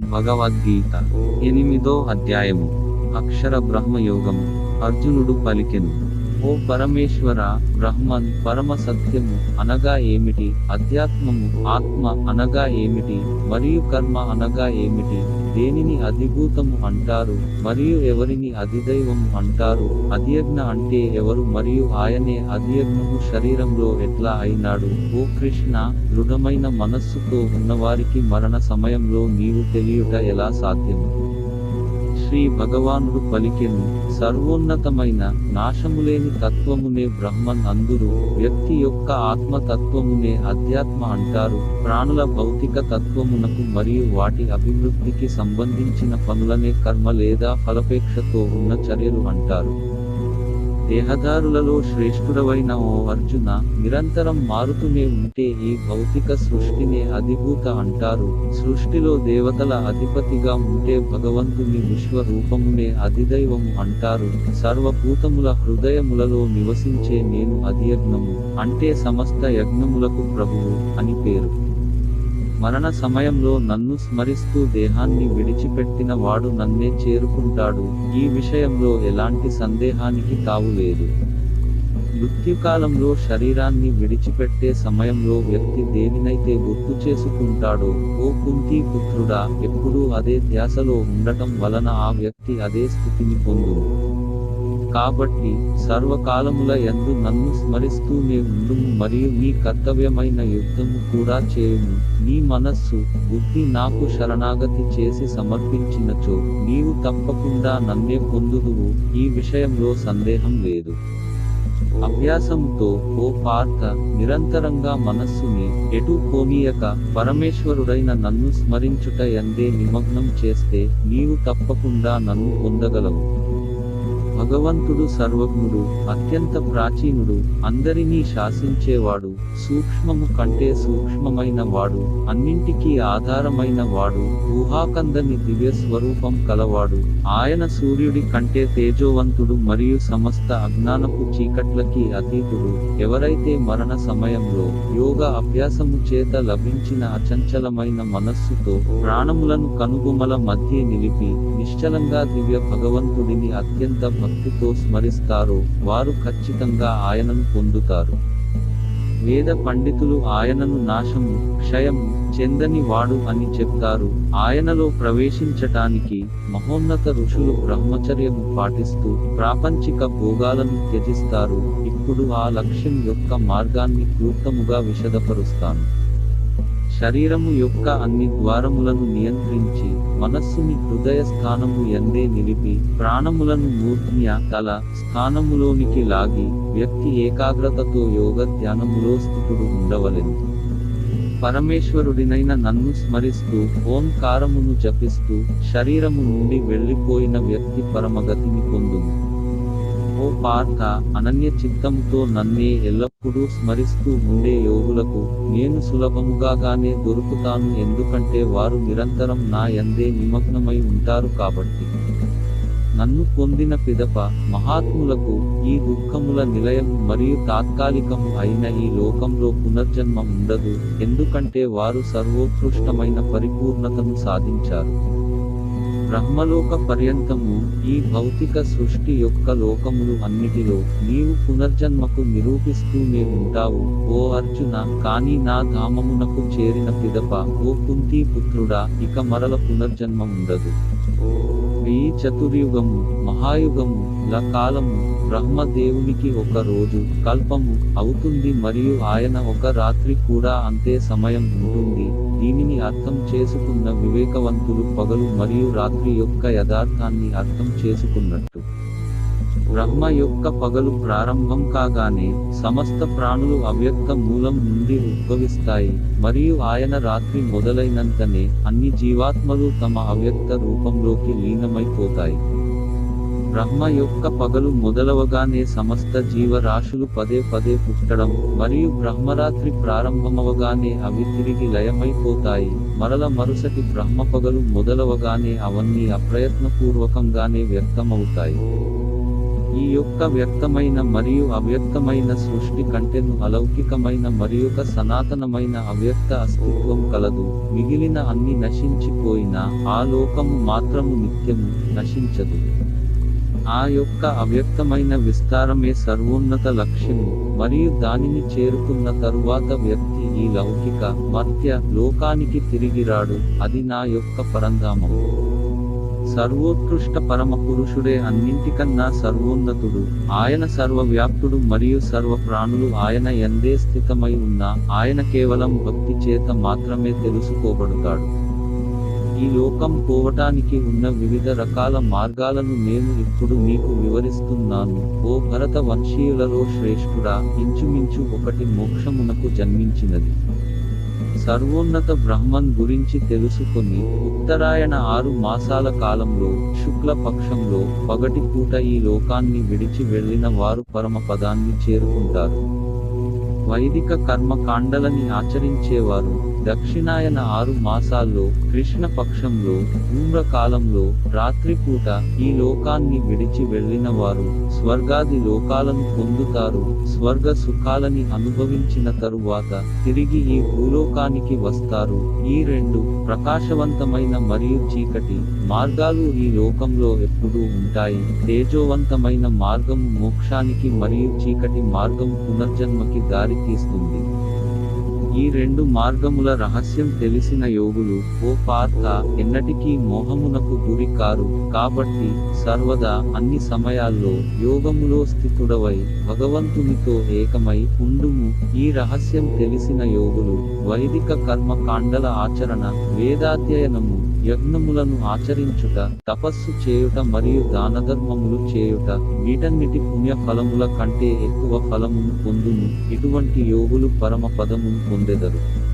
భగవద్గీత ఎనిమిదో అధ్యాయము అక్షర బ్రహ్మయోగము అర్జునుడు పలికెను. ఓ పరమేశ్వర బ్రహ్మన్ పరమ సత్యము అనగా ఏమిటి? అధ్యాత్మము ఆత్మ అనగా ఏమిటి? మరియు కర్మ అనగా ఏమిటి? దేనిని అధిభూతము అంటారు మరియు ఎవరిని అధిదైవము అంటారు? అధియజ్ఞ అంటే ఎవరు? మరియు ఆయనే అధియజ్ఞము శరీరంలో ఎట్లా అయినాడు? ఓ కృష్ణ దృఢమైన మనస్సుతో ఉన్నవారికి మరణ సమయంలో నీవు తెలియుట ఎలా సాధ్యము? శ్రీ భగవానుడు పలికెను సర్వోన్నతమైన నాశములేని తత్వమునే బ్రహ్మన్ అందురు వ్యక్తి యొక్క ఆత్మతత్వమునే అధ్యాత్మ అంటారు ప్రాణుల భౌతిక తత్వమునకు మరియు వాటి అభివృద్ధికి సంబంధించిన పనులనే కర్మ లేదా ఫలపేక్షతో ఉన్న చర్యలు అంటారు. దేహదారులలో శ్రేష్ఠుడవైన ఓ అర్జున నిరంతరం మారుతూనే ఉంటే ఈ భౌతిక సృష్టినే అధిభూత అంటారు. సృష్టిలో దేవతల అధిపతిగా ఉంటే భగవంతుని విశ్వరూపమునే అధిదైవము అంటారు. సర్వభూతముల హృదయములలో నివసించే నేను అధియజ్ఞము. అంటే సమస్త యజ్ఞములకు ప్రభువు అని పేరు. మరణ సమయంలో నన్ను స్మరిస్తూ దేహాన్ని విడిచిపెట్టిన వాడు నన్నే చేరుకుంటాడు. ఈ విషయంలో ఎలాంటి సందేహానికి తావు లేదు. మృత్యుకాలంలో శరీరాన్ని విడిచిపెట్టే సమయంలో వ్యక్తి దేనినైతే గుర్తు చేసుకుంటాడో ఓ కుంతి పుత్రుడా ఎప్పుడూ అదే ధ్యాసలో ఉండటం వలన ఆ వ్యక్తి అదే స్థితిని పొందును కాబట్టి సర్వకాలముల ఎందు నన్ను స్మరిస్తూనే ఉండుము మరియు నీ కర్తవ్యమైన యుద్ధము కూడా చేయుము. నీ మనస్సు బుద్ధి నాకు శరణాగతి చేసి సమర్పించినచో నీవు తప్పకుండా నన్నే పొందుదువు. ఈ విషయంలో సందేహం లేదు. అభ్యాసంతో ఓ పార్థ నిరంతరంగా మనస్సుని ఎటు పోనీయక పరమేశ్వరుడైన నన్ను స్మరించుట ఎందే నిమగ్నం చేస్తే నీవు తప్పకుండా నన్ను పొందగలవు. భగవంతుడు సర్వజ్ఞుడు అత్యంత ప్రాచీనుడు అందరినీ శాసించేవాడు సూక్ష్మము కంటే సూక్ష్మమైన వాడు అన్నింటికీ ఆధారమైన వాడు ఊహాకందని దివ్య స్వరూపం కలవాడు. ఆయన సూర్యుడి కంటే తేజోవంతుడు మరియు సమస్త అజ్ఞానపు చీకట్లకి అతీతుడు. ఎవరైతే మరణ సమయంలో యోగ అభ్యాసము చేత లభించిన అచంచలమైన మనస్సుతో ప్రాణములను కనుగుమల మధ్య నిలిపి నిశ్చలంగా దివ్య భగవంతుడిని అత్యంత భక్తితో స్మరిస్తారో వారు ఖచ్చితంగా ఆయనను పొందుతారు. వేద పండితులు ఆయనను నాశము క్షయము చెందని వాడు అని చెప్తారు. ఆయనలో ప్రవేశించటానికి మహోన్నత ఋషులు బ్రహ్మచర్యము పాటిస్తూ ప్రాపంచిక భోగాలను త్యజిస్తారు. ఇప్పుడు ఆ లక్ష్యం యొక్క మార్గాన్ని క్లూప్తముగా విశదపరుస్తాను. శరీరము యొక్క అన్ని ద్వారములను నియంత్రించి మనస్సుని హృదయ స్థానము ఎందే నిలిపి ప్రాణములను మూర్ధ్య తల స్థానములోనికి లాగి వ్యక్తి ఏకాగ్రతతో యోగ ధ్యానములో స్థితుడు ఉండవలెను. పరమేశ్వరుడినైన నన్ను స్మరిస్తూ ఓంకారమును జపిస్తూ శరీరము నుండి వెళ్ళిపోయిన వ్యక్తి పరమగతిని పొందును. ఓ పార్థ అనన్య చిత్తముతో నన్నే ఎల్లప్పుడూ స్మరిస్తూ ఉండే యోగులకు నేను సులభముగానే దొరుకుతాను ఎందుకంటే వారు నిరంతరం నా ఎందే నిమగ్నమై ఉంటారు కాబట్టి. నన్ను పొందిన పిదప మహాత్ములకు ఈ దుఃఖముల నిలయం మరియు తాత్కాలికము అయిన ఈ లోకంలో పునర్జన్మ ఉండదు ఎందుకంటే వారు సర్వోత్కృష్టమైన పరిపూర్ణతను సాధించారు. బ్రహ్మలోక పర్యంతము ఈ భౌతిక సృష్టి యొక్క లోకములు అన్నిటిలో నీవు పునర్జన్మకు నిరూపిస్తూనే ఉంటావు ఓ అర్జున. కానీ నా ధామమునకు చేరిన పిదప ఓ కుంతీ పుత్రుడా ఇక మరల పునర్జన్మ ఉండదు ఈ చతుర్యుగము మహాయుగము ల కాలము బ్రహ్మ దేవునికి ఒక రోజు కల్పము అవుతుంది మరియు ఆయన ఒక రాత్రి కూడా అంతే సమయం ఉంటుంది. దీనిని అర్థం చేసుకున్న వివేకవంతులు పగలు మరియు రాత్రి యొక్క యథార్థాన్ని అర్థం చేసుకున్నట్టు. బ్రహ్మ యొక్క పగలు ప్రారంభం కాగానే సమస్త ప్రాణులు అవ్యక్త మూలం నుండి ఉద్భవిస్తాయి మరియు ఆయన రాత్రి మొదలైనంతనే అన్ని జీవాత్మలు తమ అవ్యక్త రూపంలోకి లీనమైపోతాయి. బ్రహ్మ యొక్క పగలు మొదలవగానే సమస్త జీవరాశులు పదే పదే పుట్టడం మరియు బ్రహ్మరాత్రి ప్రారంభమవగానే అవి తిరిగి లయమైపోతాయి. మరల మరుసటి బ్రహ్మ పగలు మొదలవగానే అవన్నీ అప్రయత్నపూర్వకంగానే వ్యక్తమవుతాయి. ఈ యొక్క వ్యక్తమైన మరియు అవ్యక్తమైన సృష్టి కంటెను అలౌకికమైన మరియొక సనాతనమైన అవ్యక్త అస్తిత్వం కలదు. మిగిలిన అన్ని నశించిపోయినా ఆ లోకము మాత్రము నిత్యము నశించదు. ఆ యొక్క అవ్యక్తమైన విస్తారమే సర్వోన్నత లక్ష్యము మరియు దానిని చేరుకున్న తరువాత వ్యక్తి ఈ లౌకిక మర్త్య లోకానికి తిరిగిరాడు అది నా యొక్క పరంధామము సర్వోత్కృష్ట పరమ పురుషుడే అన్నింటికన్నా సర్వోన్నతుడు ఆయన సర్వవ్యాప్తుడు మరియు సర్వ ప్రాణులు ఆయన ఎందే స్థితమై ఉన్నా ఆయన కేవలం భక్తి చేత మాత్రమే తెలుసుకోబడతాడు. ఈ లోకం పోవటానికి ఉన్న వివిధ రకాల మార్గాలను నేను ఇప్పుడు మీకు వివరిస్తున్నాను. ఓ భరత వంశీయులలో శ్రేష్ఠుడా ఇంచుమించు ఒకటి మోక్షమునకు జన్మించినది. సర్వోన్నత బ్రహ్మన్ గురించి తెలుసుకొని ఉత్తరాయణ ఆరు మాసాల కాలంలో శుక్ల పక్షంలో పగటి పూట ఈ లోకాన్ని విడిచి వెళ్ళిన వారు పరమ పదాన్ని చేరుకుంటారు. వైదిక కర్మ కాండలని ఆచరించేవారు. దక్షిణాయన ఆరు మాసాల్లో కృష్ణపక్షంలో కాలంలో రాత్రిపూట ఈ లోకాన్ని విడిచి వెళ్ళిన వారు స్వర్గాది లోకాలను పొందుతారు. స్వర్గ సుఖాలని అనుభవించిన తరువాత తిరిగి ఈ భూలోకానికి వస్తారు. ఈ రెండు ప్రకాశవంతమైన మరియు చీకటి మార్గాలు ఈ లోకంలో ఎప్పుడూ ఉంటాయి. తేజోవంతమైన మార్గం మోక్షానికి మరియు చీకటి మార్గం పునర్జన్మకి దారి తీస్తుంది ఈ రెండు మార్గముల రహస్యం తెలిసిన యోగులు ఓ పార్థ ఎన్నటికీ మోహమునకు గురి కారు. కాబట్టి సర్వదా అన్ని సమయాల్లో యోగములో స్థితుడవై భగవంతునితో ఏకమై ఉండుము. ఈ రహస్యం తెలిసిన యోగులు వైదిక కర్మ కాండల ఆచరణ వేదాధ్యయనము యజ్ఞములను ఆచరించుట తపస్సు చేయుట మరియు దానధర్మములు చేయుట వీటన్నిటి పుణ్య ఫలముల కంటే ఎక్కువ ఫలమును పొందును ఇటువంటి యోగులు పరమ పదమును పొందు बेदरू